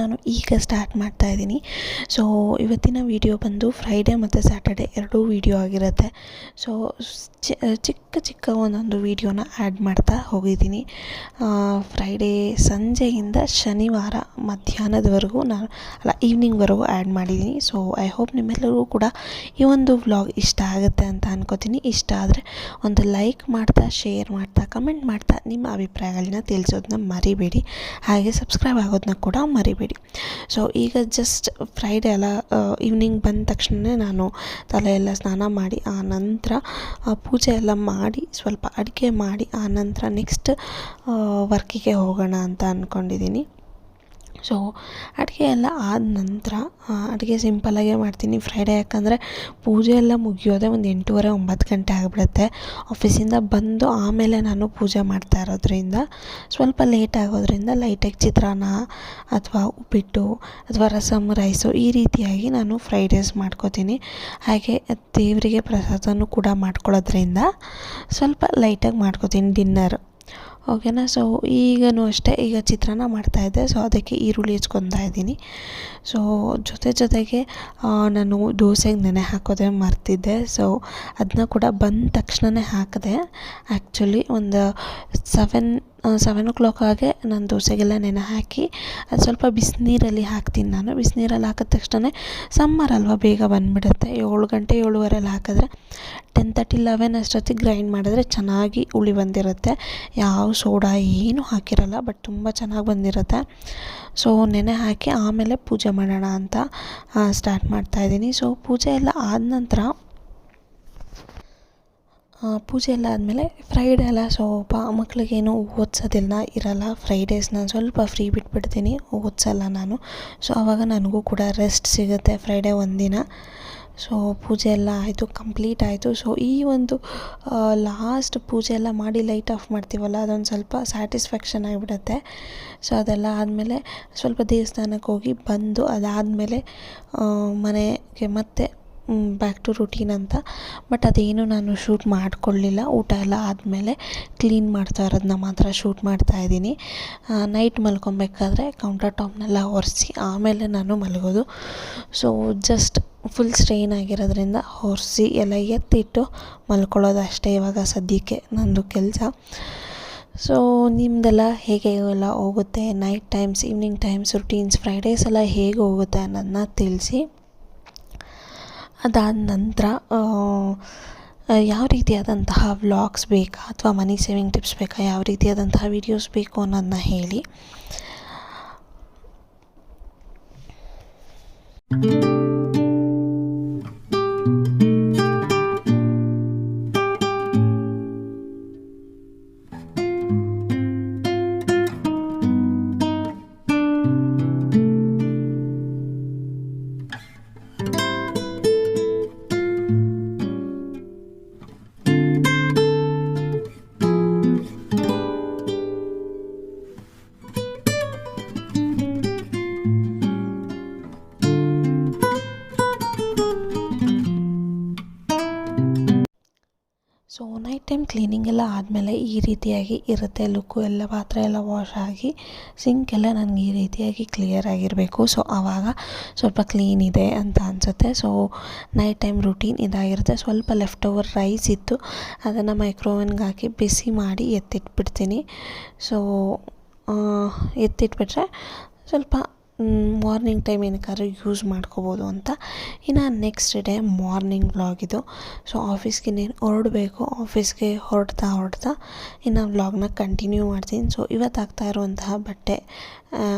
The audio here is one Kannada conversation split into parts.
ನಾನು ಈಗ ಸ್ಟಾರ್ಟ್ ಮಾಡ್ತಾ ಇದ್ದೀನಿ. ಸೊ ಇವತ್ತಿನ ವಿಡಿಯೋ ಬಂದು ಫ್ರೈಡೇ ಮತ್ತು ಸ್ಯಾಟರ್ಡೆ ಎರಡೂ ವಿಡಿಯೋ ಆಗಿರುತ್ತೆ. ಸೊ ಚಿಕ್ಕ ಚಿಕ್ಕ ಒಂದೊಂದು ವಿಡಿಯೋನ ಆ್ಯಡ್ ಮಾಡ್ತಾ ಹೋಗಿದ್ದೀನಿ. ಫ್ರೈಡೇ ಸಂಜೆಯಿಂದ ಶನಿವಾರ ಮಧ್ಯಾಹ್ನದವರೆಗೂ ನಾನು ಅಲ್ಲ ಈವ್ನಿಂಗ್ವರೆಗೂ ಆ್ಯಡ್ ಮಾಡಿದ್ದೀನಿ. ಸೊ ಐ ಹೋಪ್ ನಿಮ್ಮೆಲ್ಲರಿಗೂ ಕೂಡ ಈ ಒಂದು ವ್ಲಾಗ್ ಇಷ್ಟ ಆಗುತ್ತೆ ಅಂತ ಅನ್ಕೋತೀನಿ. ಇಷ್ಟ ಆದರೆ ಒಂದು ಲೈಕ್ ಮಾಡ್ತಾ ಶೇರ್ ಮಾಡ್ತಾ ಕಮೆಂಟ್ ಮಾಡ್ತಾ ನಿಮ್ಮ ಅಭಿಪ್ರಾಯಗಳನ್ನ ತಿಳಿಸೋದನ್ನ ಮರಿಬೇಡಿ. ಹಾಗೆ ಸಬ್ಸ್ಕ್ರೈಬ್ ಆಗೋದನ್ನ ಕೂಡ ಮರಿಬೇಡಿ. ಸೊ ಈಗ ಜಸ್ಟ್ ಫ್ರೈಡೇ ಎಲ್ಲ ಈವ್ನಿಂಗ್ ಬಂದ ತಕ್ಷಣವೇ ನಾನು ತಲೆ ಎಲ್ಲ ಸ್ನಾನ ಮಾಡಿ, ಆ ನಂತರ ಪೂಜೆ ಎಲ್ಲ ಮಾಡಿ, ಸ್ವಲ್ಪ ಅಡುಗೆ ಮಾಡಿ, ಆ ನಂತರ ನೆಕ್ಸ್ಟ್ ವರ್ಕಿಗೆ ಹೋಗೋಣ ಅಂತ ಅಂದ್ಕೊಂಡಿದ್ದೀನಿ ಸೊ ಅಡುಗೆ ಎಲ್ಲ ಆದ ನಂತರ ಅಡುಗೆ ಸಿಂಪಲ್ಲಾಗೇ ಮಾಡ್ತೀನಿ. ಫ್ರೈಡೇ ಯಾಕಂದರೆ ಪೂಜೆ ಎಲ್ಲ ಮುಗಿಯೋದೇ ಒಂದು ಎಂಟೂವರೆ, ಒಂಬತ್ತು ಗಂಟೆ ಆಗಿಬಿಡುತ್ತೆ. ಆಫೀಸಿಂದ ಬಂದು ಆಮೇಲೆ ನಾನು ಪೂಜೆ ಮಾಡ್ತಾ ಇರೋದ್ರಿಂದ, ಸ್ವಲ್ಪ ಲೇಟ್ ಆಗೋದ್ರಿಂದ ಲೈಟಾಗಿ ಚಿತ್ರಾನ್ನ ಅಥವಾ ಉಪ್ಪಿಟ್ಟು ಅಥವಾ ರಸಮ್ ರೈಸು ಈ ರೀತಿಯಾಗಿ ನಾನು ಫ್ರೈಡೇಸ್ ಮಾಡ್ಕೋತೀನಿ. ಹಾಗೆ ದೇವರಿಗೆ ಪ್ರಸಾದನೂ ಕೂಡ ಮಾಡ್ಕೊಳ್ಳೋದ್ರಿಂದ ಸ್ವಲ್ಪ ಲೈಟಾಗಿ ಮಾಡ್ಕೋತೀನಿ. ಡಿನ್ನರ್ ಓಕೆನಾ? ಸೊ ಈಗಲೂ ಅಷ್ಟೇ, ಈಗ ಚಿತ್ರಾನ್ನ ಮಾಡ್ತಾಯಿದ್ದೆ ಸೊ ಅದಕ್ಕೆ ಈರುಳ್ಳಿ ಹೆಚ್ಕೊತಾ ಇದ್ದೀನಿ. ಸೊ ಜೊತೆ ಜೊತೆಗೆ ನಾನು ದೋಸೆಗೆ ನೆನೆ ಹಾಕೋದೇ ಮರ್ತಿದ್ದೆ. ಸೊ ಅದನ್ನ ಕೂಡ ಬಂದ ತಕ್ಷಣವೇ ಹಾಕಿದೆ. ಆ್ಯಕ್ಚುಲಿ ಒಂದು ಸೆವೆನ್ ಸೆವೆನ್ ಓ ಕ್ಲಾಕ್ ಹಾಗೆ ನಾನು ದೋಸೆಗೆಲ್ಲ ನೆನೆ ಹಾಕಿ, ಅದು ಸ್ವಲ್ಪ ಬಿಸಿನೀರಲ್ಲಿ ಹಾಕ್ತೀನಿ ನಾನು. ಬಿಸಿನೀರಲ್ಲಿ ಹಾಕಿದ ತಕ್ಷಣ ಸಮ್ಮರ್ ಅಲ್ವಾ ಬೇಗ ಬಂದುಬಿಡುತ್ತೆ. ಏಳು ಗಂಟೆ ಏಳುವರೆಲ್ಲ ಹಾಕಿದ್ರೆ ಟೆನ್ ತರ್ಟಿ ಲೆವೆನ್ ಅಷ್ಟೊತ್ತಿಗೆ ಗ್ರೈಂಡ್ ಮಾಡಿದ್ರೆ ಚೆನ್ನಾಗಿ ಹುಳಿ ಬಂದಿರುತ್ತೆ. ಯಾವ ಸೋಡಾ ಏನೂ ಹಾಕಿರಲ್ಲ ಬಟ್ ತುಂಬ ಚೆನ್ನಾಗಿ ಬಂದಿರುತ್ತೆ. ಸೊ ನೆನೆ ಹಾಕಿ ಆಮೇಲೆ ಪೂಜೆ ಮಾಡೋಣ ಅಂತ ಸ್ಟಾರ್ಟ್ ಮಾಡ್ತಾಯಿದ್ದೀನಿ ಸೊ ಪೂಜೆ ಎಲ್ಲ ಆದ ನಂತರ ಪೂಜೆ ಎಲ್ಲ ಆದಮೇಲೆ ಫ್ರೈಡೇ ಎಲ್ಲ ಸ್ವಲ್ಪ ಮಕ್ಕಳಿಗೇನು ಓದ್ಸೋದಿಲ್ಲ, ಇರಲ್ಲ ಫ್ರೈಡೇಸ್ ನಾನು ಸ್ವಲ್ಪ ಫ್ರೀ ಬಿಟ್ಬಿಡ್ತೀನಿ, ಓದಿಸಲ್ಲ ನಾನು. ಸೊ ಆವಾಗ ನನಗೂ ಕೂಡ ರೆಸ್ಟ್ ಸಿಗುತ್ತೆ ಫ್ರೈಡೇ ಒಂದಿನ. ಸೊ ಪೂಜೆ ಎಲ್ಲ ಆಯಿತು ಕಂಪ್ಲೀಟ್ ಆಯಿತು. ಸೊ ಈ ಒಂದು ಲಾಸ್ಟ್ ಪೂಜೆ ಎಲ್ಲ ಮಾಡಿ ಲೈಟ್ ಆಫ್ ಮಾಡ್ತೀವಲ್ಲ, ಅದೊಂದು ಸ್ವಲ್ಪ ಸ್ಯಾಟಿಸ್ಫ್ಯಾಕ್ಷನ್ ಆಗಿಬಿಡುತ್ತೆ. ಸೊ ಅದೆಲ್ಲ ಆದಮೇಲೆ ಸ್ವಲ್ಪ ದೇವಸ್ಥಾನಕ್ಕೆ ಹೋಗಿ ಬಂದು ಅದಾದಮೇಲೆ ಮನೆಗೆ ಮತ್ತೆ ಬ್ಯಾಕ್ ಟು ರುಟೀನ್ ಅಂತ. ಬಟ್ ಅದೇನು ನಾನು ಶೂಟ್ ಮಾಡಿಕೊಳ್ಳಿಲ್ಲ ಊಟ ಎಲ್ಲ ಆದಮೇಲೆ ಕ್ಲೀನ್ ಮಾಡ್ತಾ ಇರೋದನ್ನ ಮಾತ್ರ ಶೂಟ್ ಮಾಡ್ತಾ ಇದ್ದೀನಿ. ನೈಟ್ ಮಲ್ಕೊಬೇಕಾದ್ರೆ ಕೌಂಟರ್ ಟಾಪ್ನೆಲ್ಲ ಒರೆಸಿ, ಆಮೇಲೆ ನಾನು ಮಲಗೋದು. ಸೊ ಜಸ್ಟ್ ಫುಲ್ ಸ್ಟ್ರೈನ್ ಆಗಿರೋದ್ರಿಂದ ಒರೆಸಿ ಎಲ್ಲ ಎತ್ತಿಟ್ಟು ಮಲ್ಕೊಳ್ಳೋದು ಅಷ್ಟೇ ಇವಾಗ ಸದ್ಯಕ್ಕೆ ನಂದು ಕೆಲಸ. ಸೊ ನಿಮ್ದೆಲ್ಲ ಹೇಗೆ ಎಲ್ಲ ಹೋಗುತ್ತೆ? Night times evening times routines Fridays ಎಲ್ಲ ಹೇಗೆ ಹೋಗುತ್ತೆ ಅನ್ನೋದನ್ನ ತಿಳಿಸಿ. ಅದಾದ ನಂತರ ಯಾವ ರೀತಿಯಾದಂತಹ ವ್ಲಾಗ್ಸ್ ಬೇಕಾ ಅಥವಾ ಮನಿ ಸೇವಿಂಗ್ ಟಿಪ್ಸ್ ಬೇಕಾ, ಯಾವ ರೀತಿಯಾದಂತಹ ವಿಡಿಯೋಸ್ ಬೇಕು ಅನ್ನೋದನ್ನ ಹೇಳಿ. ಕ್ಲೀನಿಂಗ್ ಎಲ್ಲ ಆದಮೇಲೆ ಈ ರೀತಿಯಾಗಿ ಇರುತ್ತೆ. ಲುಕ್ಕು ಎಲ್ಲ ಪಾತ್ರೆ ಎಲ್ಲ ವಾಶ್ ಆಗಿ, ಸಿಂಕ್ ಎಲ್ಲ ನನಗೆ ಈ ರೀತಿಯಾಗಿ ಕ್ಲಿಯರ್ ಆಗಿರಬೇಕು. ಸೊ ಆವಾಗ ಸ್ವಲ್ಪ ಕ್ಲೀನ್ ಇದೆ ಅಂತ ಅನಿಸುತ್ತೆ. ಸೊ ನೈಟ್ ಟೈಮ್ ರುಟೀನ್ ಇದಾಗಿರುತ್ತೆ. ಸ್ವಲ್ಪ ಲೆಫ್ಟ್ ಓವರ್ ರೈಸ್ ಇತ್ತು. ಅದನ್ನು ಮೈಕ್ರೋವನ್ಗೆ ಹಾಕಿ ಬಿಸಿ ಮಾಡಿ ಎತ್ತಿಟ್ಬಿಡ್ತೀನಿ. ಸೊ ಎತ್ತಿಟ್ಬಿಟ್ರೆ ಸ್ವಲ್ಪ ಮಾರ್ನಿಂಗ್ ಟೈಮ್ ಏನಕ್ಕಾದ್ರೂ ಯೂಸ್ ಮಾಡ್ಕೋಬೋದು ಅಂತ. ಇನ್ನು ನೆಕ್ಸ್ಟ್ ಡೇ ಮಾರ್ನಿಂಗ್ ವ್ಲಾಗ್ ಇದು. ಸೊ ಆಫೀಸ್ಗೆ ಇನ್ನೇನು ಹೊರಡಬೇಕು ಆಫೀಸ್ಗೆ ಹೊರಡ್ತಾ ಹೊರಡ್ತಾ ಇನ್ನು ವ್ಲಾಗ್ನ ಕಂಟಿನ್ಯೂ ಮಾಡ್ತೀನಿ. ಸೊ ಇವತ್ತು ಆಗ್ತಾ ಇರುವಂತಹ ಬಟ್ಟೆ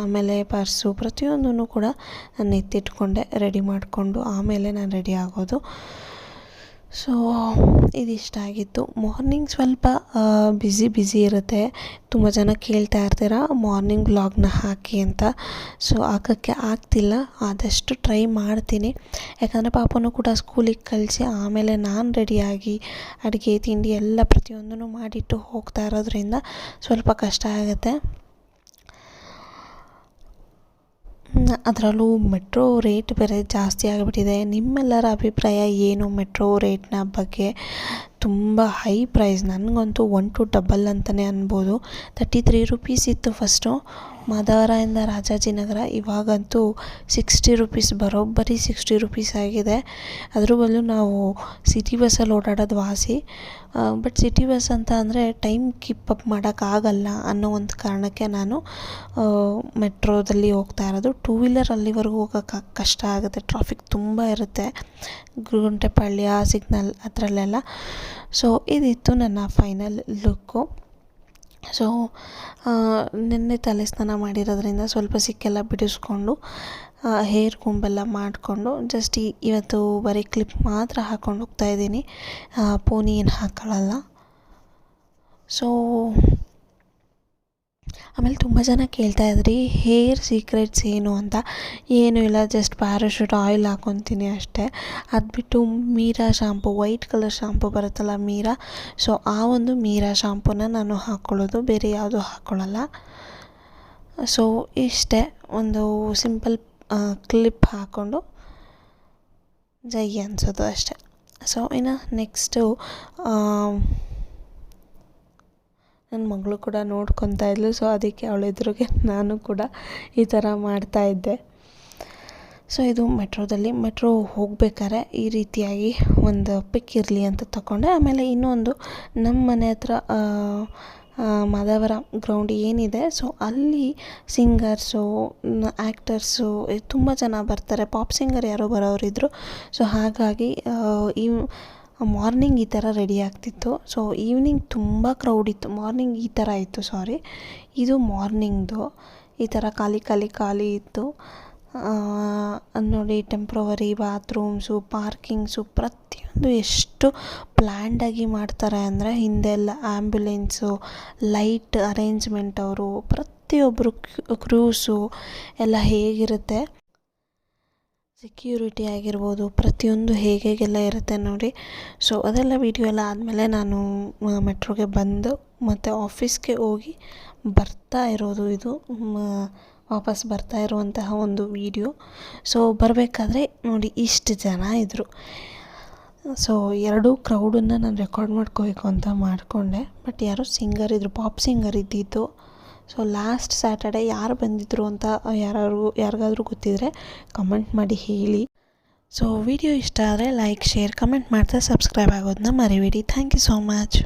ಆಮೇಲೆ ಪರ್ಸು ಪ್ರತಿಯೊಂದೂ ಕೂಡ ನಾನು ಎತ್ತಿಟ್ಕೊಂಡೆ ರೆಡಿ ಮಾಡಿಕೊಂಡು ಆಮೇಲೆ ನಾನು ರೆಡಿ ಆಗೋದು. ಸೊ ಇದಿಷ್ಟ ಆಗಿತ್ತು. ಮಾರ್ನಿಂಗ್ ಸ್ವಲ್ಪ ಬ್ಯುಸಿ ಬ್ಯುಸಿ ಇರುತ್ತೆ. ತುಂಬ ಜನ ಕೇಳ್ತಾ ಇರ್ತೀರ ಮಾರ್ನಿಂಗ್ ಬ್ಲಾಗ್ನ ಹಾಕಿ ಅಂತ. ಸೊ ಹಾಕೋಕ್ಕೆ ಆಗ್ತಿಲ್ಲ. ಆದಷ್ಟು ಟ್ರೈ ಮಾಡ್ತೀನಿ. ಯಾಕಂದರೆ ಪಾಪನೂ ಕೂಡ ಸ್ಕೂಲಿಗೆ ಕಳಿಸಿ ಆಮೇಲೆ ನಾನು ರೆಡಿಯಾಗಿ ಅಡುಗೆ, ತಿಂಡಿ ಎಲ್ಲ ಪ್ರತಿಯೊಂದನ್ನು ಮಾಡಿಟ್ಟು ಹೋಗ್ತಾ ಇರೋದ್ರಿಂದ ಸ್ವಲ್ಪ ಕಷ್ಟ ಆಗುತ್ತೆ. ಅದರಲ್ಲೂ ಮೆಟ್ರೋ ರೇಟ್ ಬೇರೆ ಜಾಸ್ತಿ ಆಗಿಬಿಟ್ಟಿದೆ. ನಿಮ್ಮೆಲ್ಲರ ಅಭಿಪ್ರಾಯ ಏನು ಮೆಟ್ರೋ ರೇಟ್ನ ಬಗ್ಗೆ? ತುಂಬ ಹೈ ಪ್ರೈಸ್ ನನಗಂತೂ ಒನ್ ಟು ಡಬಲ್ ಅಂತಲೇ ಅನ್ಬೋದು. ತರ್ಟಿ ತ್ರೀ ರುಪೀಸ್ ಇತ್ತು ಫಸ್ಟು ಮಾದವರಾಯಿಂದ ರಾಜಾಜಿನಗರ ಇವಾಗಂತೂ ಸಿಕ್ಸ್ಟಿ ರುಪೀಸ್ ಬರೋಬ್ಬರಿ ಸಿಕ್ಸ್ಟಿ ರುಪೀಸ್ ಆಗಿದೆ. ಅದ್ರ ಬದಲು ನಾವು ಸಿಟಿ ಬಸ್ಸಲ್ಲಿ ಓಡಾಡೋದು ವಾಸಿ. ಬಟ್ ಸಿಟಿ ಬಸ್ ಅಂತ ಅಂದರೆ ಟೈಮ್ ಕೀಪ್ ಅಪ್ ಮಾಡೋಕ್ಕಾಗಲ್ಲ ಅನ್ನೋ ಒಂದು ಕಾರಣಕ್ಕೆ ನಾನು ಮೆಟ್ರೋದಲ್ಲಿ ಹೋಗ್ತಾ ಇರೋದು. ಟೂ ವೀಲರ್ ಅಲ್ಲಿವರೆಗೂ ಹೋಗೋಕೆ ಕಷ್ಟ ಆಗುತ್ತೆ. ಟ್ರಾಫಿಕ್ ತುಂಬ ಇರುತ್ತೆ. ಗುಂಟೆಪಾಳ್ಯ ಸಿಗ್ನಲ್ ಅದರಲ್ಲೆಲ್ಲ. ಸೊ ಇದಿತ್ತು ನನ್ನ ಫೈನಲ್ ಲುಕ್ಕು ಸೊ ನಿನ್ನೆ ತಲೆ ಸ್ನಾನ ಮಾಡಿರೋದ್ರಿಂದ ಸ್ವಲ್ಪ ಸಿಕ್ಕೆಲ್ಲ ಬಿಡಿಸ್ಕೊಂಡು ಹೇರ್ ಕೊಂಬೆಲ್ಲ ಮಾಡಿಕೊಂಡು ಜಸ್ಟ್ ಇವತ್ತು ಬರೀ ಕ್ಲಿಪ್ ಮಾತ್ರ ಹಾಕ್ಕೊಂಡು ಹೋಗ್ತಾಯಿದ್ದೀನಿ ಪೋನಿ ಏನು ಹಾಕೊಳ್ಳಲ್ಲ. ಸೊ ಆಮೇಲೆ ತುಂಬ ಜನ ಕೇಳ್ತಾ ಇದ್ರಿ, ಹೇರ್ ಸೀಕ್ರೆಟ್ಸ್ ಏನು ಅಂತ? ಏನೂ ಇಲ್ಲ, ಜಸ್ಟ್ ಪ್ಯಾರಾಶೂಟ್ ಆಯಿಲ್ ಹಾಕ್ಕೊತೀನಿ ಅಷ್ಟೇ. ಅದು ಬಿಟ್ಟು Meera shampoo, white colour shampoo ಬರುತ್ತಲ್ಲ ಮೀರಾ, ಸೊ ಆ ಒಂದು ಮೀರಾ ಶಾಂಪೂನ ನಾನು ಹಾಕ್ಕೊಳ್ಳೋದು ಬೇರೆ ಯಾವುದೂ ಹಾಕ್ಕೊಳ್ಳಲ್ಲ ಸೊ ಇಷ್ಟೇ, ಒಂದು ಸಿಂಪಲ್ ಕ್ಲಿಪ್ ಹಾಕ್ಕೊಂಡು ಜೈ ಅನ್ಸೋದು ಅಷ್ಟೆ. ಸೊ ಇನ್ನು ನೆಕ್ಸ್ಟು ನನ್ನ ಮಗಳು ಕೂಡ ನೋಡ್ಕೊತಾ ಇದ್ಲು. ಸೊ ಅದಕ್ಕೆ ಅವಳ ಎದುರಿಗೆ ನಾನು ಕೂಡ ಈ ಥರ ಮಾಡ್ತಾಯಿದ್ದೆ ಸೊ ಇದು ಮೆಟ್ರೋದಲ್ಲಿ. ಮೆಟ್ರೋ ಹೋಗ್ಬೇಕಾದ್ರೆ ಈ ರೀತಿಯಾಗಿ ಒಂದು ಪಿಕ್ ಇರಲಿ ಅಂತ ತಗೊಂಡೆ ಆಮೇಲೆ ಇನ್ನೊಂದು ನಮ್ಮ ಮನೆ ಹತ್ರ ಮಾದವರ ಗ್ರೌಂಡ್ ಏನಿದೆ. ಸೊ ಅಲ್ಲಿ ಸಿಂಗರ್ಸು ಆ್ಯಕ್ಟರ್ಸು ತುಂಬ ಜನ ಬರ್ತಾರೆ. ಪಾಪ್ ಸಿಂಗರ್ ಯಾರೋ ಬರೋರಿದ್ದರು ಸೊ ಹಾಗಾಗಿ ಈ ಮಾರ್ನಿಂಗ್ ಈ ಥರ ರೆಡಿ ಆಗ್ತಿತ್ತು. ಸೊ, ಈವ್ನಿಂಗ್ ತುಂಬ ಕ್ರೌಡ್ ಇತ್ತು. ಮಾರ್ನಿಂಗ್ ಈ ಥರ ಇತ್ತು ಸಾರಿ ಇದು ಮಾರ್ನಿಂಗ್ದು. ಈ ಥರ ಖಾಲಿ ಖಾಲಿ ಖಾಲಿ ಇತ್ತು. ನೋಡಿ ಟೆಂಪ್ರವರಿ ಬಾತ್ರೂಮ್ಸು ಪಾರ್ಕಿಂಗ್ಸು ಪ್ರತಿಯೊಂದು ಎಷ್ಟು ಪ್ಲ್ಯಾಂಡಾಗಿ ಮಾಡ್ತಾರೆ ಅಂದರೆ ಹಿಂದೆಲ್ಲ ಆ್ಯಂಬ್ಯುಲೆನ್ಸು ಲೈಟ್ ಅರೇಂಜ್ಮೆಂಟ್ ಅವರು ಪ್ರತಿಯೊಬ್ಬರು ಕ್ರೂಸು ಎಲ್ಲ ಹೇಗಿರುತ್ತೆ. ಸೆಕ್ಯೂರಿಟಿ ಆಗಿರ್ಬೋದು, ಪ್ರತಿಯೊಂದು ಹೇಗೆ ಹೇಗೆಲ್ಲ ಇರುತ್ತೆ ನೋಡಿ. ಸೊ ಅದೆಲ್ಲ ವೀಡಿಯೋ ಎಲ್ಲ ಆದಮೇಲೆ ನಾನು ಮೆಟ್ರೋಗೆ ಬಂದು ಮತ್ತು ಆಫೀಸ್ಗೆ ಹೋಗಿ ಬರ್ತಾ ಇರೋದು ಇದು. ವಾಪಸ್ ಬರ್ತಾ ಇರುವಂತಹ ಒಂದು ವೀಡಿಯೋ ಸೊ ಬರಬೇಕಾದ್ರೆ ನೋಡಿ ಇಷ್ಟು ಜನ ಇದ್ದರು ಸೊ ಎರಡೂ ಕ್ರೌಡನ್ನು ನಾನು ರೆಕಾರ್ಡ್ ಮಾಡ್ಕೋಬೇಕು ಅಂತ ಮಾಡಿಕೊಂಡೆ. ಬಟ್ ಯಾರೋ ಸಿಂಗರ್ ಇದ್ದರು ಪಾಪ್ ಸಿಂಗರ್ ಇದ್ದಿದ್ದು. ಸೊ ಲಾಸ್ಟ್ ಸ್ಯಾಟರ್ಡೆ ಯಾರು ಬಂದಿದ್ದರು ಅಂತ ಯಾರಾದ್ರು, ಯಾರಿಗಾದ್ರೂ ಗೊತ್ತಿದ್ದರೆ ಕಮೆಂಟ್ ಮಾಡಿ ಹೇಳಿ. ಸೊ ವಿಡಿಯೋ ಇಷ್ಟ ಆದರೆ ಲೈಕ್ ಶೇರ್ ಕಮೆಂಟ್ ಮಾಡ್ತಾ ಸಬ್ಸ್ಕ್ರೈಬ್ ಆಗೋದನ್ನ ಮರಿಬೇಡಿ. Thank you so much